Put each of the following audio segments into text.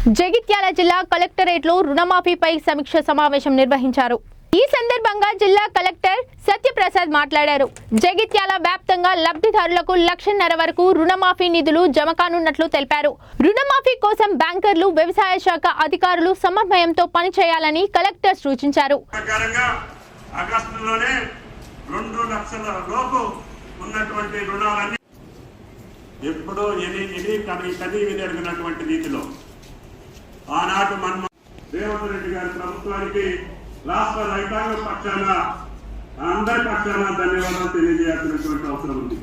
జగిత్యాల జిల్లా కలెక్టరేట్లో రుణమాఫీపై సమీక్ష సమావేశం నిర్వహించారు ఈ సందర్భంగా జిల్లా కలెక్టర్ సత్యప్రసాద్ మాట్లాడారు జగిత్యాల వ్యాప్తంగా లబ్ధిదారులకు లక్షన్నర వరకు రుణమాఫీ నిధులు జమ కానున్నట్లు తెలిపారు రుణమాఫీ కోసం బ్యాంకర్లు వ్యవసాయ శాఖ అధికారులు సమన్వయంతో పనిచేయాలని కలెక్టర్ సూచించారు ఎప్పుడో రీతిలో ఆనాడు మన్మ రేవంత్ రెడ్డి గారి ప్రభుత్వానికి రాష్ట్ర రైతాంగ పక్షాన అందరి పక్షాన ధన్యవాదాలు తెలియజేయాల్సినటువంటి అవసరం ఉంది.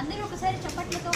అందరూ ఒకసారి చప్పట్లతో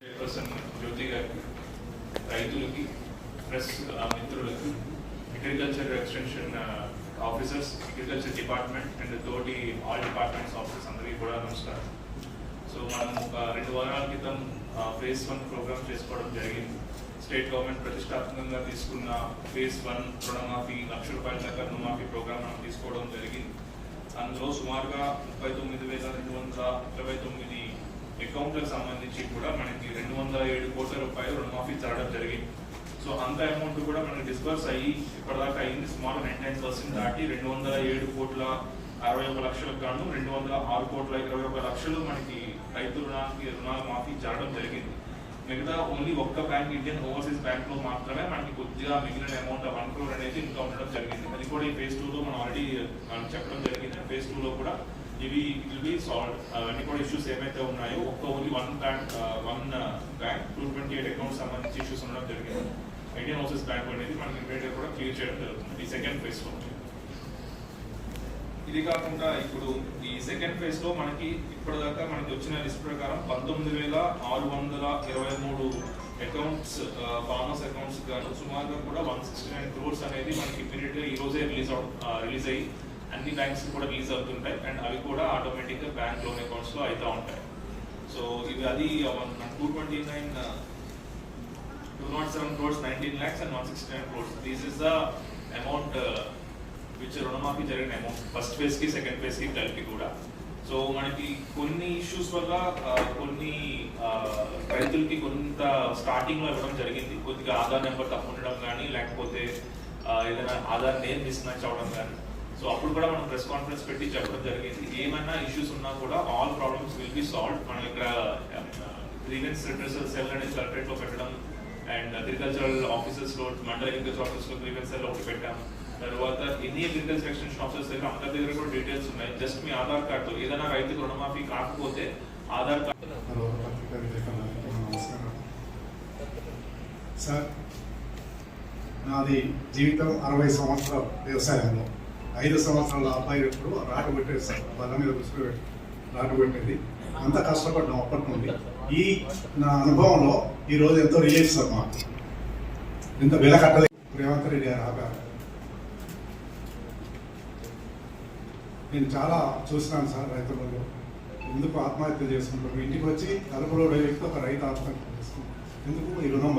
చైర్పర్సన్ జ్యోతి గారికి రైతులకి ప్రెస్ ఆ, మిత్రులకి agriculture extension officers agriculture department and తోటి ఆల్ డిపార్ట్మెంట్స్ ఆఫీసర్స్ అందరికీ కూడా నమస్కారం సో మనం ఒక రెండు వారాల క్రితం ఫేజ్ వన్ ప్రోగ్రామ్ చేసుకోవడం జరిగింది. స్టేట్ గవర్నమెంట్ ప్రతిష్టాత్మకంగా తీసుకున్న ఫేజ్ వన్ రుణమాఫీ లక్ష రూపాయల దాకా రుణమాఫీ ప్రోగ్రామ్ మనం తీసుకోవడం జరిగింది. అందులో సుమారుగా ముప్పై తొమ్మిది వేల రెండు వందల ఇరవై తొమ్మిది అకౌంట్లకు సంబంధించి కూడా మనకి రెండు వందల ఏడు కోట్ల రూపాయలు రుణమాఫీ జరగడం జరిగింది. సో అంత అమౌంట్ కూడా మనకి డిస్బర్స్ అయ్యి ఇప్పటిదాకా అయింది. సుమారు నైన్ నైన్ పర్సెంట్ దాటి రెండు వందల ఏడు కోట్ల అరవై ఒక లక్షలకు గాను రెండు వందల ఆరు కోట్ల ఇరవై ఒక లక్షలు మనకి రైతు రుణానికి రుణాల మాఫీ జరగడం జరిగింది. మిగతా ఓన్లీ ఒక్క బ్యాంక్ ఇండియన్ ఓవర్సీస్ బ్యాంక్లో మాత్రమే మనకి కొద్దిగా మిగిలిన అమౌంట్ వన్ క్రోర్ అనేది ఇంకా ఉండడం జరిగింది. అది కూడా ఈ ఫేజ్ టూలో మనం ఆల్రెడీ మనం చెప్పడం జరిగింది. ఫేజ్ టూలో కూడా ఇవి విల్ బి సాల్వ్ అన్ని కూడా ఇష్యూస్ ఏమైతే ఉన్నాయో ఒక్క only one bank one bank two twenty eight account సంబంధించి ఇష్యూస్ ఉండడం జరిగింది. ఇండియన్ ఓవర్సీస్ బ్యాంక్ అనేది మనకి ఇమీడియట్ కూడా క్లియర్ చేయడం జరుగుతుంది. ఈ సెకండ్ ఫేజ్లో. ఇది కాకుండా ఇప్పుడు సెకండ్ ఫేజ్లో మనకి ఇప్పటిదాకా మనకి వచ్చిన లిస్ట్ ప్రకారం పంతొమ్మిది వేల ఆరు వందల ఇరవై మూడు అకౌంట్స్ ఫార్మర్స్ అకౌంట్స్ గాను సుమారుగా కూడా వన్ సిక్స్టీ నైన్ క్రోర్స్ అనేది మనకి ఇమీడియట్గా ఈ రోజే రిలీజ్ రిలీజ్ అయ్యి అన్ని బ్యాంక్స్ కూడా రిలీజ్ అవుతుంటాయి. అండ్ అవి కూడా ఆటోమేటిక్గా బ్యాంక్ లోన్ అకౌంట్స్లో అవుతా ఉంటాయి. సో ఇవి అది two twenty nine two not seven crores nineteen lakhs and one sixty nine crores these is the amount రుణమాఫీ జరిగిన అమౌంట్ ఫస్ట్ ఫేజ్కి సెకండ్ ఫేజ్కి కలిపి కూడా. సో మనకి కొన్ని ఇష్యూస్ వల్ల కొన్ని రైతులకి కొంత స్టార్టింగ్లో ఇవ్వడం జరిగింది. కొద్దిగా ఆధార్ నెంబర్ తప్పు ఉండడం కానీ లేకపోతే ఏదైనా ఆధార్ నేమ్ మిస్ మ్యాచ్ అవ్వడం కానీ. సో అప్పుడు కూడా మనం ప్రెస్ కాన్ఫరెన్స్ పెట్టి చెప్పడం జరిగింది. ఏమైనా ఇష్యూస్ ఉన్నా కూడా all problems will be solve మనం ఇక్కడ గ్రీవెన్స్ రిట్రెసల్ సెల్ అనేది కలెక్టరేట్లో పెట్టడం అండ్ అగ్రికల్చరల్ ఆఫీసెస్లో మండల అగ్రికల్చర్ ఆఫీస్లో గ్రీవెన్స్ సెల్ ఒకటి పెట్టాము. తర్వాత ఎన్ని అగ్రికల్చర్ ఎక్స్టెన్షన్ ఆఫీసర్స్ దగ్గర అందరి దగ్గర కూడా డీటెయిల్స్ ఉన్నాయి. జస్ట్ మీ ఆధార్ కార్డు ఏదైనా రైతుకు రుణమాఫీ కాకపోతే ఆధార్ కార్డు సార్ నాది జీవితం అరవై సంవత్సరాలు వ్యవసాయంలో. ఐదు సంవత్సరాల అబ్బాయి ఎప్పుడు రాటు పెట్టేది సార్. బల్ల మీద కూర్చొని రాటు పెట్టేది అంత కష్టపడ్డాం అప్పటి నుండి. ఈ నా అనుభవంలో ఈరోజు ఎంతో రిలీఫ్ సార్ మాకు. ఎంత వెల కట్టలేదు రేవంత్ రెడ్డి గారు ఆపారు. నేను చాలా చూసినాను సార్ రైతులలో ఎందుకు ఆత్మహత్య చేసుకుంటారు? ఇంటికి వచ్చి తలుపులో వ్యక్తి ఒక రైతు ఆత్మహత్య చేసుకుంటారు ఎందుకు ఈ రుణం